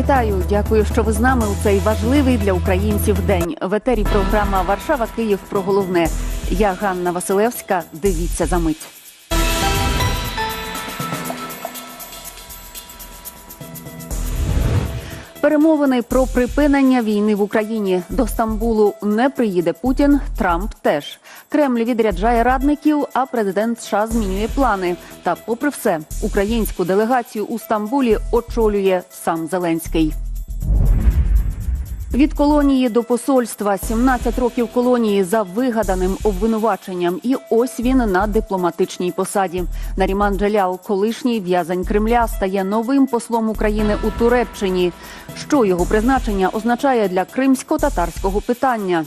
Вітаю, дякую, що ви з нами у цей важливий для українців день. В етері програма Варшава Київ про головне. Я Ганна Василевська. Дивіться за мить. Перемовини про припинення війни в Україні до Стамбулу не приїде Путін. Трамп теж Кремль відряджає радників, а президент США змінює плани. Та, попри все, українську делегацію у Стамбулі очолює сам Зеленський. Від колонії до посольства 17 років колонії за вигаданим обвинуваченням. І ось він на дипломатичній посаді. Наріман Джалял, колишній в'язень Кремля, стає новим послом України у Туреччині. Що його призначення означає для кримсько-татарського питання?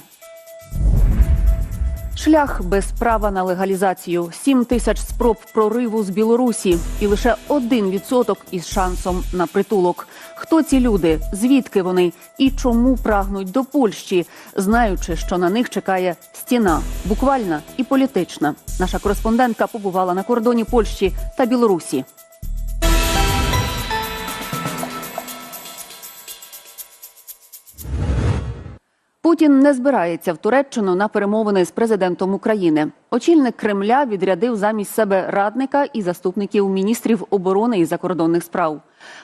Шлях без права на легалізацію, 7 тисяч спроб прориву з Білорусі, і лише один відсоток із шансом на притулок. Хто ці люди? Звідки вони і чому прагнуть до Польщі, знаючи, що на них чекає стіна, буквальна і політична. Наша кореспондентка побувала на кордоні Польщі та Білорусі. Путін не збирається в Туреччину на перемовини з президентом України. Очільник Кремля відрядив замість себе радника і заступників міністрів оборони і закордонних справ.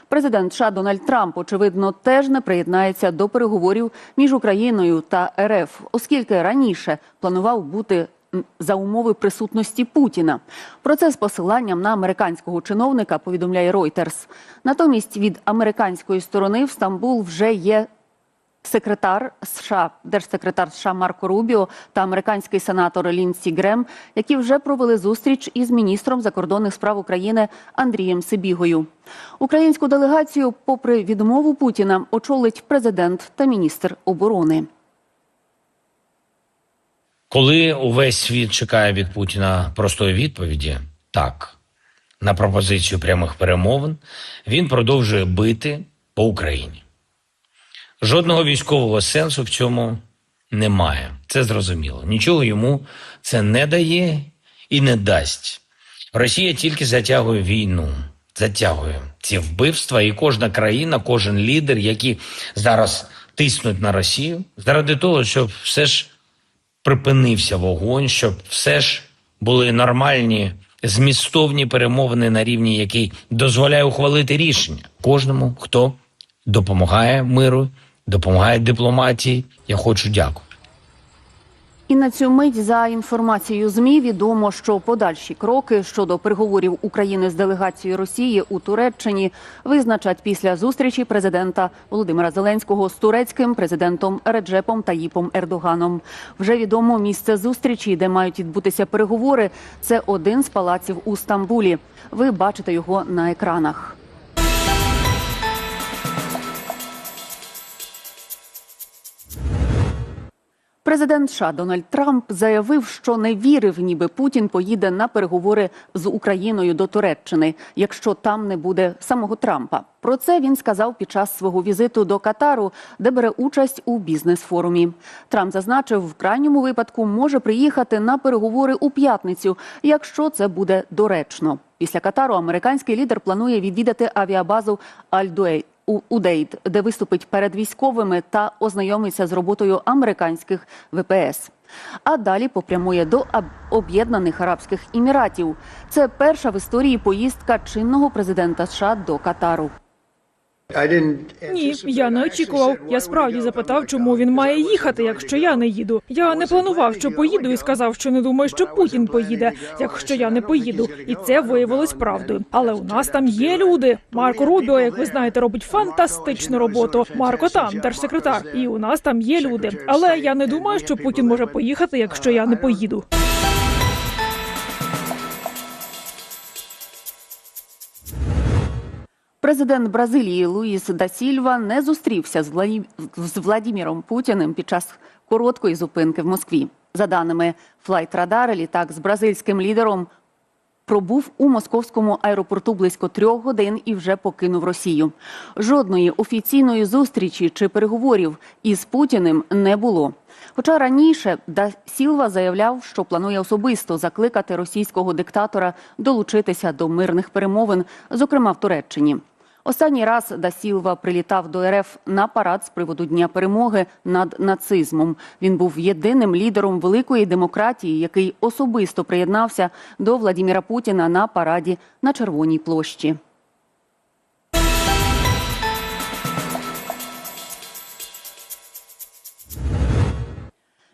Президент США Дональд Трамп, очевидно, теж не приєднається до переговорів між Україною та РФ, оскільки раніше планував бути за умови присутності Путіна. Про це з посиланням на американського чиновника повідомляє Reuters. Натомість від американської сторони в Стамбул вже є секретар США, держсекретар США Марко Рубіо та американський сенатор Лінсі Грем, які вже провели зустріч із міністром закордонних справ України Андрієм Сибігою. Українську делегацію, попри відмову Путіна, очолить президент та міністр оборони. Коли увесь світ чекає від Путіна простої відповіді, так, на пропозицію прямих перемовин, він продовжує бити по Україні. Жодного військового сенсу в цьому немає. Це зрозуміло. Нічого йому це не дає і не дасть. Росія тільки затягує війну, затягує ці вбивства, і кожна країна, кожен лідер, які зараз тиснуть на Росію, заради того, щоб все ж припинився вогонь, щоб все ж були нормальні змістовні перемовини на рівні, який дозволяє ухвалити рішення кожному, хто допомагає миру, допомагає дипломатії. Я хочу дякувати. І на цю мить за інформацією змі відомо, що подальші кроки щодо переговорів України з делегацією Росії у Туреччині визначать після зустрічі президента Володимира Зеленського з турецьким президентом Реджепом Таїпом Ердоганом. Вже відомо місце зустрічі, де мають відбутися переговори. Це один з палаців у Стамбулі. Ви бачите його на екранах. Президент США Дональд Трамп заявив, що не вірив, ніби Путін поїде на переговори з Україною до Туреччини, якщо там не буде самого Трампа. Про це він сказав під час свого візиту до Катару, де бере участь у бізнес-форумі. Трамп зазначив, в крайньому випадку може приїхати на переговори у п'ятницю, якщо це буде доречно. Після Катару американський лідер планує відвідати авіабазу Аль-Дуейт у Удейт, де виступить перед військовими та ознайомиться з роботою американських ВПС. А далі попрямує до Об'єднаних Арабських Еміратів. Це перша в історії поїздка чинного президента США до Катару. Ні, я не очікував. Я справді запитав, чому він має їхати, якщо я не їду. Я не планував, що поїду, і сказав, що не думаю, що Путін поїде, якщо я не поїду. І це виявилось правдою. Але у нас там є люди. Марко Рубіо, як ви знаєте, робить фантастичну роботу. Марко там держсекретар, і у нас там є люди. Але я не думаю, що Путін може поїхати, якщо я не поїду. Президент Бразилії Луїс да Сільва не зустрівся з, Владі... з Владіміром Путіним під час короткої зупинки в Москві. За даними Radar, літак з бразильським лідером пробув у московському аеропорту близько трьох годин і вже покинув Росію. Жодної офіційної зустрічі чи переговорів із Путіним не було. Хоча раніше Да Сілва заявляв, що планує особисто закликати російського диктатора долучитися до мирних перемовин, зокрема в Туреччині. Останній раз Дасілва прилітав до РФ на парад з приводу Дня перемоги над нацизмом. Він був єдиним лідером великої демократії, який особисто приєднався до Владіміра Путіна на параді на Червоній площі.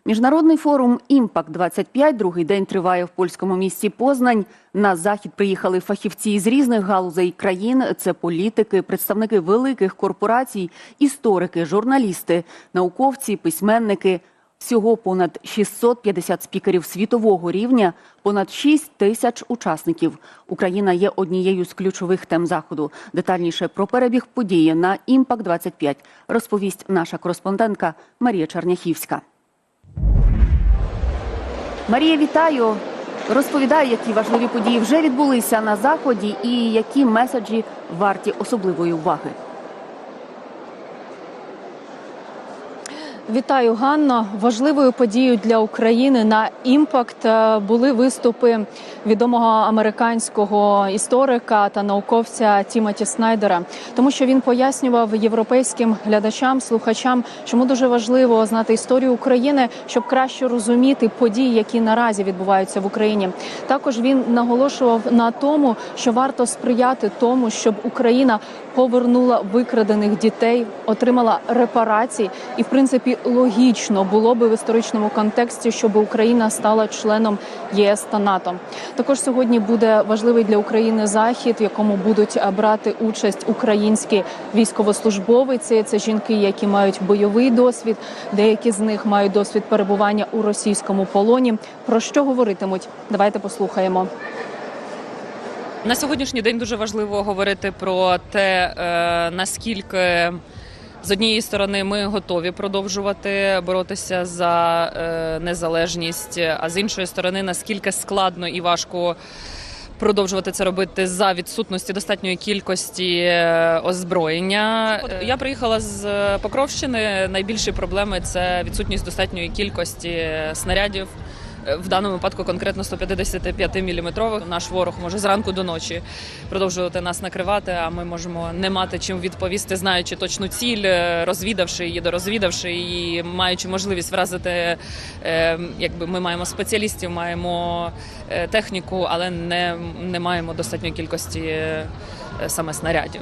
Міжнародний форум Імпакт 25 другий день триває в польському місті Познань. На захід приїхали фахівці з різних галузей країн. Це політики, представники великих корпорацій, історики, журналісти, науковці, письменники. Всього понад 650 спікерів світового рівня, понад 6 тисяч учасників. Україна є однією з ключових тем заходу. Детальніше про перебіг події на Імпакт 25 розповість наша кореспондентка Марія Черняхівська. Марія, вітаю. Розповідаю, які важливі події вже відбулися на заході, і які меседжі варті особливої уваги. Вітаю, Ганно. Важливою подією для України на імпакт е, були виступи відомого американського історика та науковця Тімоті Снайдера, тому що він пояснював європейським глядачам, слухачам, чому дуже важливо знати історію України, щоб краще розуміти події, які наразі відбуваються в Україні. Також він наголошував на тому, що варто сприяти тому, щоб Україна повернула викрадених дітей, отримала репарації, і в принципі логічно було би в історичному контексті, щоб Україна стала членом ЄС та НАТО. Також сьогодні буде важливий для України захід, в якому будуть е, брати участь українські військовослужбовиці. Це жінки, які мають бойовий досвід. Деякі з них мають досвід перебування у російському полоні. Про що говоритимуть? Давайте послухаємо. На сьогоднішній день дуже важливо говорити про те, е, наскільки з однієї сторони ми готові продовжувати боротися за е, незалежність, а з іншої сторони, наскільки складно і важко. Продовжувати це робити за відсутності достатньої кількості е, озброєння. Я приїхала з Покровщини. Найбільші проблеми це відсутність достатньої кількості снарядів. В даному випадку конкретно 155 мм. Наш ворог може зранку до ночі продовжувати нас накривати. А ми можемо не мати чим відповісти, знаючи точну ціль, е, розвідавши її, дорозвідавши і маючи можливість вразити. е, Якби ми маємо спеціалістів, маємо е, техніку, але не, не маємо достатньої кількості саме снарядів.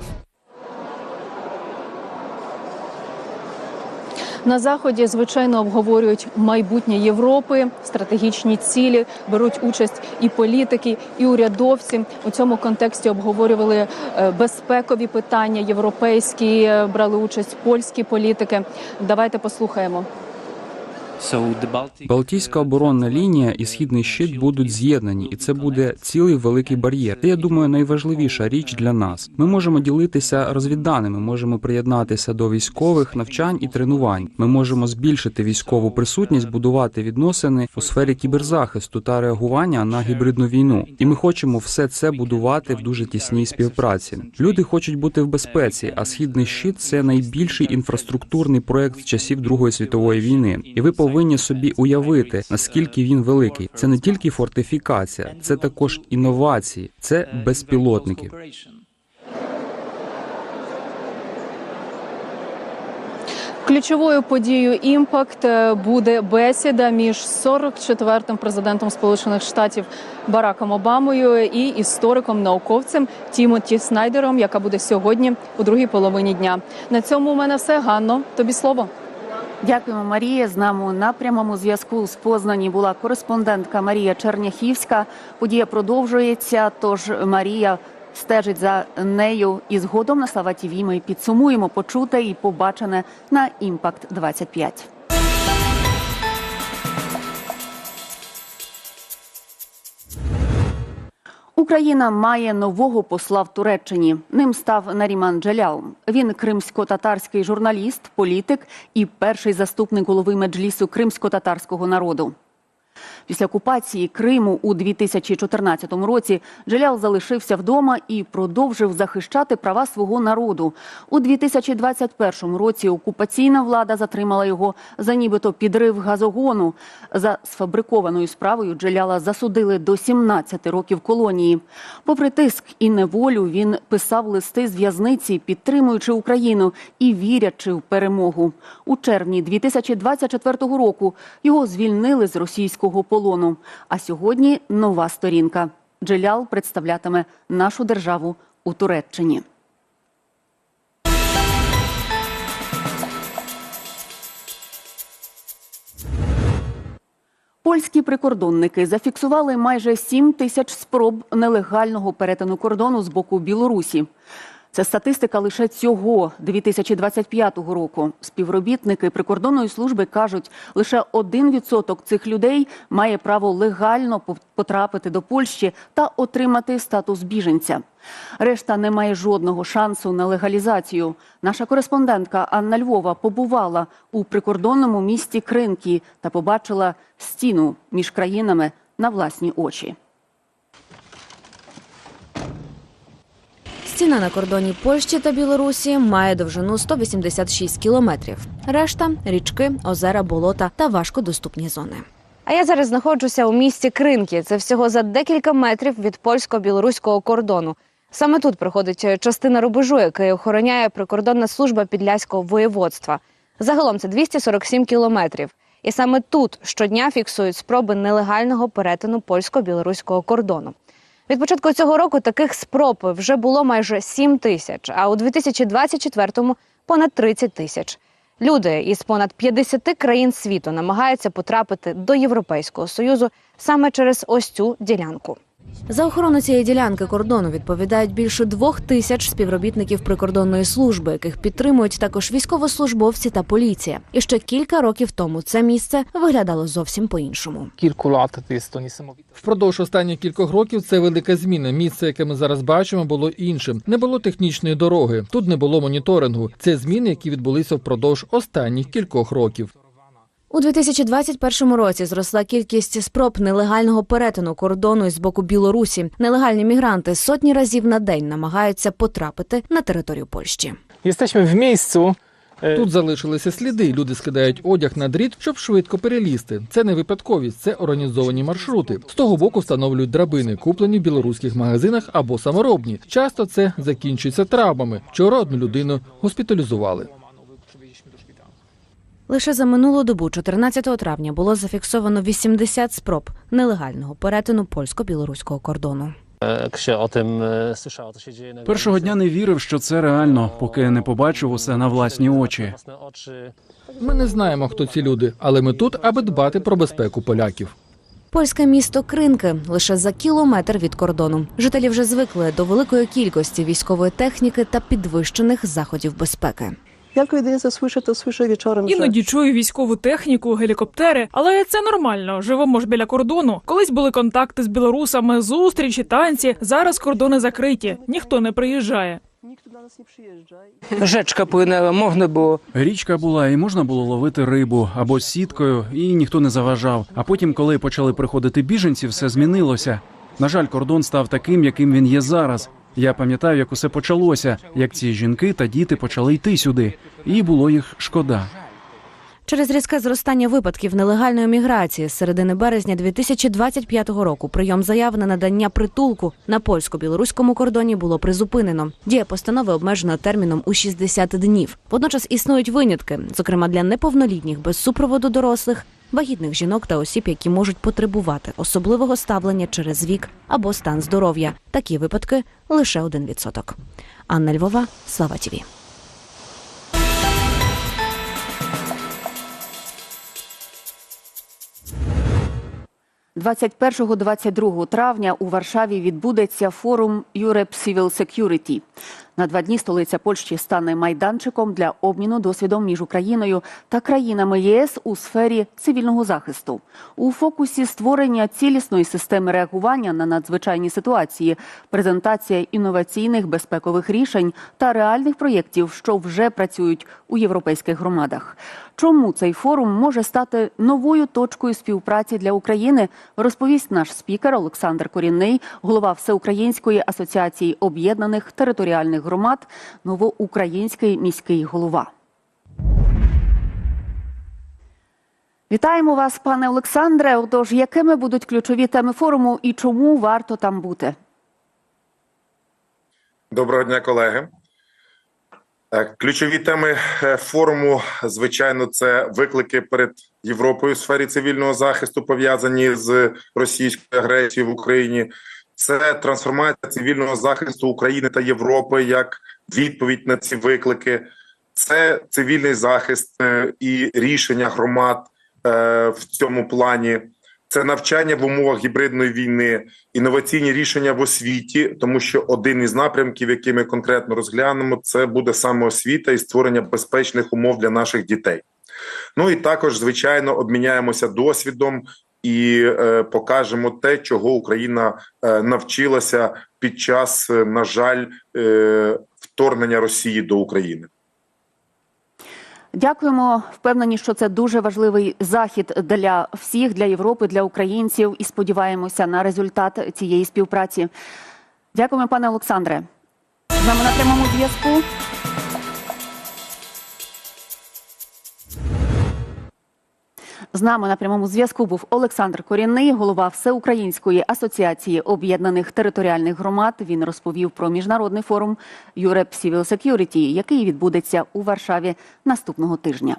На заході звичайно обговорюють майбутнє Європи, стратегічні цілі, беруть участь і політики, і урядовці. У цьому контексті обговорювали е, безпекові питання, європейські е, брали участь польські політики. Давайте послухаємо. Балтійська оборонна лінія і східний щит будуть з'єднані, і це буде цілий великий бар'єр. Це, я думаю, найважливіша річ для нас. Ми можемо ділитися розвідданими, можемо приєднатися до військових навчань і тренувань. Ми можемо збільшити військову присутність, будувати відносини у сфері кіберзахисту та реагування на гібридну війну. І ми хочемо все це будувати в дуже тісній співпраці. Люди хочуть бути в безпеці, а східний щит це найбільший інфраструктурний проект часів Другої світової війни. І ви повинні собі уявити, наскільки він великий. Це не тільки фортифікація, це також інновації, це безпілотники. Ключовою подією імпакт е, буде бесіда між 44-м президентом Сполучених Штатів Бараком Обамою і істориком науковцем Тімоті Снайдером, яка буде сьогодні у другій половині дня. На цьому у мене все Ганно. Тобі слово. Дякуємо, Марія. З нами на прямому зв'язку з Познані була кореспондентка Марія Черняхівська. Подія продовжується. Тож Марія стежить за нею і згодом на Слава ТІВІ ми підсумуємо почуте і побачене на Імпакт 25 Україна має нового посла в Туреччині. Ним став Наріман Джелял. Він кримсько-татарський журналіст, політик і перший заступник голови меджлісу кримсько-татарського народу. Після окупації Криму у 2014 році Джелял залишився вдома і продовжив захищати права свого народу. У 2021 році окупаційна влада затримала його за нібито підрив газогону. За сфабрикованою справою Джеляла засудили до 17 років колонії. Попри тиск і неволю, він писав листи з в'язниці, підтримуючи Україну і вірячи в перемогу. У червні 2024 року його звільнили з російського полону. А сьогодні нова сторінка. Джелял представлятиме нашу державу у Туреччині. Польські прикордонники зафіксували майже 7 тисяч спроб нелегального перетину кордону з боку Білорусі. Це статистика лише цього 2025 року. Співробітники прикордонної служби кажуть, лише 1% цих людей має право легально потрапити до Польщі та отримати статус біженця. Решта не має жодного шансу на легалізацію. Наша кореспондентка Анна Львова побувала у прикордонному місті Кринкі та побачила стіну між країнами на власні очі. Стіна на кордоні Польщі та Білорусі має довжину 186 кілометрів. Решта річки, озера, болота та важкодоступні зони. А я зараз знаходжуся у місті Кринки. Це всього за декілька метрів від польсько-білоруського кордону. Саме тут проходить частина рубежу, який охороняє прикордонна служба підляського воєводства. Загалом це 247 кілометрів. І саме тут щодня фіксують спроби нелегального перетину польсько-білоруського кордону. Від початку цього року таких спроб вже було майже 7 тисяч, а у 2024-му – понад 30 тисяч. Люди із понад 50 країн світу намагаються потрапити до Європейського союзу саме через ось цю ділянку. За охорону цієї ділянки кордону відповідають більше двох тисяч співробітників прикордонної служби, яких підтримують також військовослужбовці та поліція. І ще кілька років тому це місце виглядало зовсім to niesamowite. Впродовж останніх кількох років це велика зміна. Місце, яке ми зараз бачимо, було іншим. Не було технічної дороги, тут не було моніторингу. Це зміни, які відбулися впродовж останніх кількох років. У 2021 році зросла кількість спроб нелегального перетину кордону з боку Білорусі. Нелегальні мігранти сотні разів на день намагаються потрапити на територію Польщі. Jesteśmy w miejscu, e, Тут залишилися сліди. Люди скидають одяг на дріт, щоб швидко перелізти. Це не випадковість, це організовані маршрути. З того боку встановлюють драбини, куплені в білоруських магазинах або саморобні. Часто це закінчується травмами. Вчора одну людину госпіталізували. Лише за минулу добу, 14 травня, було зафіксовано 80 спроб нелегального перетину польсько-білоруського кордону. Dzieje na Першого дня не вірив, що це реально, поки не побачив усе на власні очі. Ми не знаємо, хто ці люди, але ми тут, аби дбати про безпеку поляків. Польське місто Кринки лише за кілометр від кордону. Жителі вже звикли до великої кількості військової техніки та підвищених заходів безпеки. Jak jedynie słyszę, to słyszę wieczorem, Іноді чую військову техніку, гелікоптери, але це нормально. Живемо ж біля кордону. Колись були контакти з білорусами, зустрічі, танці. Зараз кордони закриті. Ніхто не приїжджає. przyjeżdża. rzeczka płynęła, można Річка була, і можна було ловити рибу або сіткою, і ніхто не заважав. А потім, коли почали приходити біженці, все змінилося. На жаль, кордон став таким, яким він є зараз. Я пам'ятаю, як усе почалося, як ці жінки та діти почали йти сюди, і було їх шкода. Через різке зростання випадків нелегальної міграції з середини березня 2025 року прийом заяв на надання притулку на польсько-білоруському кордоні було призупинено. Дія постанови обмежена терміном у 60 днів. Водночас існують винятки, зокрема для неповнолітніх без супроводу дорослих, вагітних жінок та осіб, які можуть потребувати особливого ставлення через вік або стан здоров'я. Такі випадки лише 1%. Анна Львова, Слава Тіві. 21-22 травня у Варшаві відбудеться форум Europe Civil Security. На два дні столиця Польщі стане майданчиком для обміну досвідом між Україною та країнами ЄС у сфері цивільного захисту. У фокусі створення цілісної системи реагування на надзвичайні ситуації, презентація інноваційних безпекових рішень та реальних проєктів, що вже працюють у європейських громадах. Чому цей форум може стати новою точкою співпраці для України, розповість наш спікер Олександр Корінний, голова Всеукраїнської асоціації об'єднаних територіальних громад, новоукраїнський міський голова. Вітаємо вас, пане Олександре. Отож, якими будуть ключові теми форуму і чому варто там бути? Доброго дня, колеги. Е, Ключові теми е, форуму, звичайно, це виклики перед Європою у сфері цивільного захисту, пов'язані з російською агресією в Україні. Це трансформація цивільного захисту України та Європи як відповідь на ці виклики. Це цивільний захист е, і рішення громад е, в цьому плані. Це навчання в умовах гібридної війни, інноваційні рішення в освіті, тому що один із напрямків, який ми конкретно розглянемо, це буде саме освіта і створення безпечних умов для наших дітей. Ну і також, звичайно, обміняємося досвідом і е, покажемо те, чого Україна е, навчилася під час, е, на жаль, вторгнення Росії до України. Дякуємо. Впевнені, що це дуже важливий захід для всіх, для Європи, для українців, і сподіваємося на результат цієї співпраці. Дякуємо, пане Олександре. З нами на прямому зв'язку. З нами на прямому зв'язку був Олександр Корінний, голова Всеукраїнської асоціації об'єднаних територіальних громад. Він розповів про міжнародний форум Europe Civil Security, який відбудеться у Варшаві наступного тижня.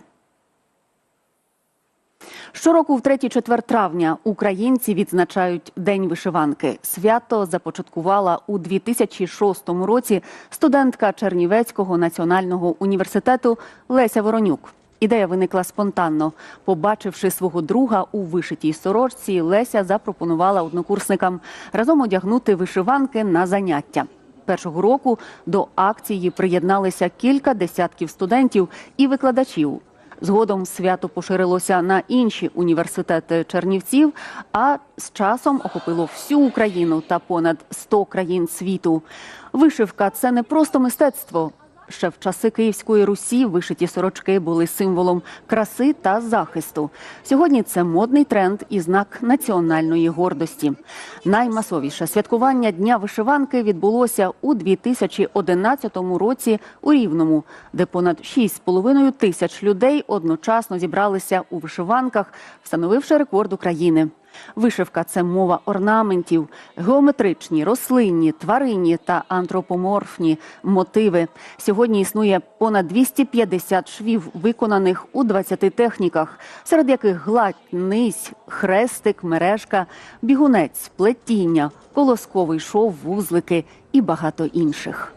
Щороку, в 3-4 травня, українці відзначають День вишиванки. Свято започаткувала у 2006 році студентка Чернівецького національного університету Леся Воронюк. Ідея виникла спонтанно. Побачивши свого друга у вишитій сорочці, Леся запропонувала однокурсникам разом одягнути вишиванки на заняття. Першого року до акції приєдналися кілька десятків студентів і викладачів. Згодом свято поширилося на інші університети Чернівців, а з часом охопило всю Україну та понад 100 країн світу. Вишивка це не просто мистецтво. Ще в часи Київської Русі вишиті сорочки були символом краси та захисту. Сьогодні це модний тренд і знак національної гордості. Наймасовіше святкування Дня вишиванки відбулося у 2011 році у Рівному, де понад 6,5 тисяч людей одночасно зібралися у вишиванках, встановивши рекорд України. Вишивка це мова орнаментів, геометричні, рослинні, тваринні та антропоморфні мотиви. Сьогодні існує понад 250 швів, виконаних у 20 техніках, серед яких гладь, низь, хрестик, мережка, бігунець, плетіння, колосковий шов, вузлики і багато інших.